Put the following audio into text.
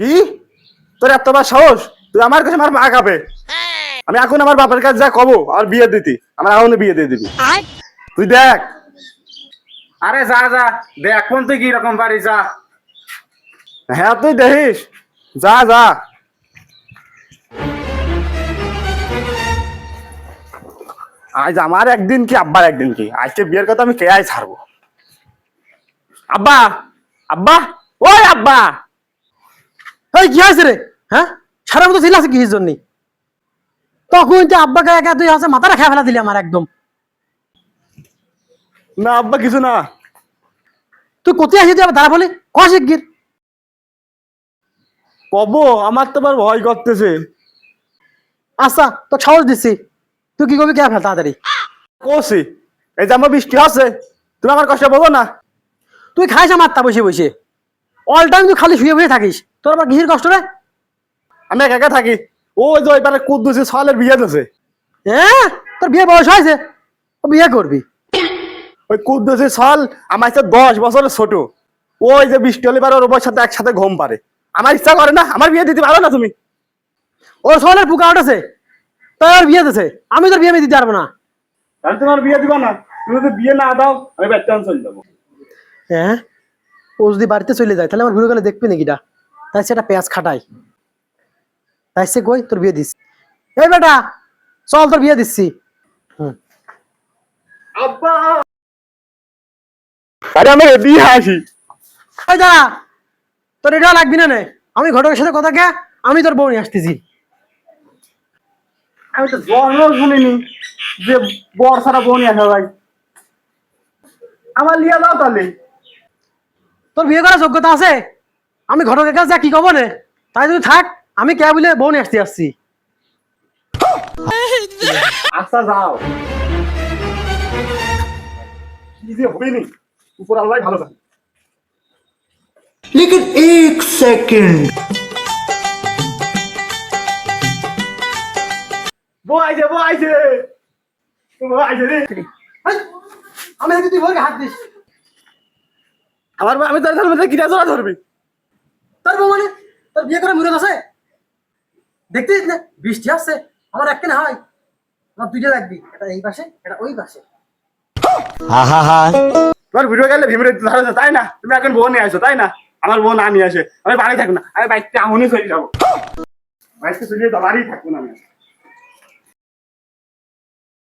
কি? তোর এত সাহস? তুই আমার কাছে আমার মা খাবে। আমি এখন আমার বাপের কাছে যা কব আর বিয়ে দিতি। আমার এখন বিয়ে দিয়ে দিবি। তুই দেখ। আরে যা যা। দেখ কোন তুই কি রকম পারি যা। হ্যাঁ তুই দেখিস। যা যা। আজ আমার একদিন কি আব্বার একদিন কি? আজকে বিয়ের কথা আমি কে আয় ছাড়বো? আব্বা আব্বা ওই আব্বা। এই কি হয়েছে রে? হ্যাঁ? সারা মতো ছিল আছে কিসের জন্য? তখন তো আব্বাকে একা তুই আছে মাথাটা খেয়ে ফেলা দিলি আমার একদম। না আব্বা কিছু না। তুই কোথায় আসি তুই আবার দাঁড়া বলি? কষে গির কব আমার তো আবার ভয় করতেছে। আচ্ছা তো সাহস দিচ্ছি। তুই কি করবি? কে ফেল তাড়াতাড়ি। কষি এই যে আমার বৃষ্টি আছে তুমি আমার কষ্ট বলো না। তুই খাইস আমার তা বসে বসে। অল টাইম তুই খালি শুয়ে বসে থাকিস। তোর আবার কিসের কষ্ট রে? আমি একা একা থাকি। ওই যে ওইবারে কুদ্দুসি সলের বিয়ে দিছে। হ্যাঁ? তোর বিয়ে বয়স হয়েছে? ও বিয়ে করবি। ওই কুদ্দুসি সল আমার সাথে দশ বছরের ছোট। ওই যে বৃষ্টি হলে এবার ওর ওর সাথে একসাথে ঘুম পারে। আমার ইচ্ছা করে না আমার বিয়ে দিতে পারো না তুমি। ওর সোয়ালের পুকা উঠেছে। তোর বিয়ে দিছে। আমি তোর বিয়ে দিতে পারব না। তাহলে তোমার বিয়ে দিবা না। তুমি যদি বিয়ে না দাও আমি ব্যাটান চলে যাব। হ্যাঁ? ও যদি বাড়িতে চলে যায় তাহলে আমার ঘুরে গেলে দেখবি নাকি তাই সেটা পেঁয়াজ খাটাই তাই সে কই তোর বিয়ে দিস এই বেটা চল তোর বিয়ে দিচ্ছি। হুম। আরে আমি বিয়ে আসি এই দাঁড়া তোর এটা লাগবি না নে? আমি ঘটকের সাথে কথা কে? আমি তোর বউ নিয়ে আসতেছি। আমি তো জন্ম শুনিনি যে বর সারা বোন আসা ভাই আমার লিয়া দাও তাহলে। তোর বিয়ে করার যোগ্যতা আছে আমি ঘটকের কাছে যা কি কব নে তাই তুই থাক আমি কে বলে বউ নিয়ে আসতে আসছি আচ্ছা যাও কি যে হবে নি উপর আল্লাহ ভালো থাকে लेकिन एक सेकंड বউ আইছে বউ আইছে বউ আইছে রে আমি যদি তুই বউকে হাত দিস আমার আমি তোর ধর্মে জোড়া ধরবি। তোর মানে? তোর বিয়ে মুরত আছে দেখতেছিস না বৃষ্টি আসছে। আমার হয়। আমার দুইটা লাগবি। এটা এই পাশে এটা ওই পাশে। তোমার ভিডিও গেলে ভিমরে ধরেছে তাই না? তুমি এখন বোন নিয়ে আসো তাই না? আমার বোন নিয়ে আসে। আমি বাড়ি থাকব না। আমি বাইকটা এমনই চলে যাব। বাইকটা চলে যাব বাড়ি থাকব না আমি।